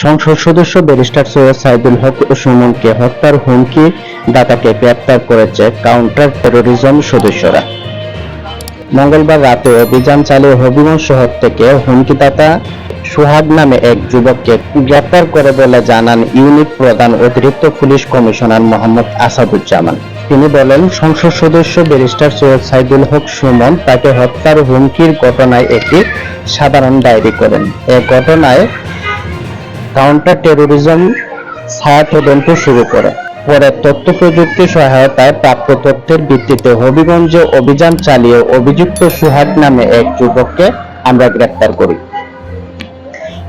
সংসদ সদস্য ব্যারিস্টার সৈয়দ সাইদুল হক সুমনকে হত্যার হুমকি দাতাকে গ্রেপ্তার করেছে কাউন্টার টেরোরিজম সদস্যরা। মঙ্গলবার রাতে অভিযান চালিয়ে হবিগঞ্জ শহর থেকে হুমকিদাতা সোহাগ নামে এক যুবককে গ্রেপ্তার করে বলে জানান ইউনিট প্রধান অতিরিক্ত পুলিশ কমিশনার মোহাম্মদ আসাদুজ্জামান। তিনি বলেন, সংসদ সদস্য ব্যারিস্টার সৈয়দ সাইদুল হক সুমন তাকে হত্যার হুমকির ঘটনায় একটি সাধারণ ডায়েরি করেন। এ ঘটনায় কাউন্টার টেরোরিজম ছায়া তদন্ত শুরু করে। পরে তথ্য প্রযুক্তি সহায়তায় প্রাপ্ত তথ্যের ভিত্তিতে হবিগঞ্জে অভিযান চালিয়ে অভিযুক্ত সুহাগ নামে এক যুবককে আমরা গ্রেপ্তার করি।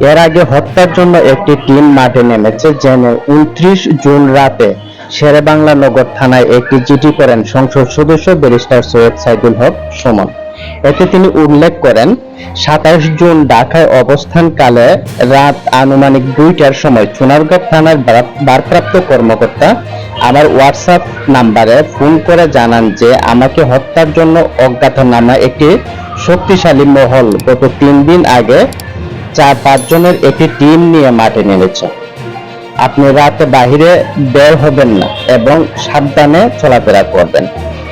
এর আগে হত্যার জন্য একটি টিম মাঠে নেমেছে জেনে উনত্রিশ জুন রাতে শেরে বাংলা নগর থানায় একটি চিঠি করেন সংসদ সদস্য ব্যারিস্টার সৈয়দ সাইদুল হক সুমন। এতে তিনি উল্লেখ করেন, সাতাশ জুন ঢাকায় অবস্থানকালে রাত আনুমানিক দুইটার সময় চুনারগাঁও থানার ভারপ্রাপ্ত কর্মকর্তা আমার হোয়াটসঅ্যাপ নাম্বারে ফোন করে জানান যে আমাকে হত্যার জন্য অজ্ঞাতনামা একটি শক্তিশালী মহল গত তিন দিন আগে চার পাঁচজনের একটি টিম নিয়ে মাঠে নেমেছে। আপনি রাতে বাহিরে বের হবেন না এবং সাবধানে চলাফেরা করবেন।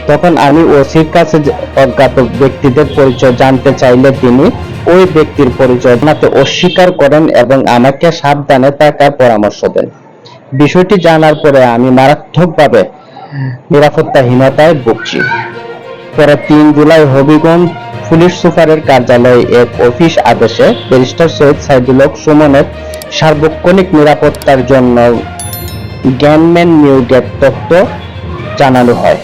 তখন আমি ওসির কাছে অজ্ঞাত ব্যক্তিদের পরিচয় জানতে চাইলে তিনি ওই ব্যক্তির পরিচয় জানাতে অস্বীকার করেন এবং আমাকে সাবধানে থাকার পরামর্শ দেন। বিষয়টি জানার পরে আমি মারাত্মকভাবে নিরাপত্তাহীনতায় ভুগছি। পরে তিন জুলাই হবিগঞ্জ পুলিশ সুপারের কার্যালয়ে এক অফিস আদেশে ব্যারিস্টার সৈয়দ সাইদুল হক সুমনের সার্বক্ষণিক নিরাপত্তার জন্য জ্ঞানম্যান নিয়োগের তথ্য জানানো হয়।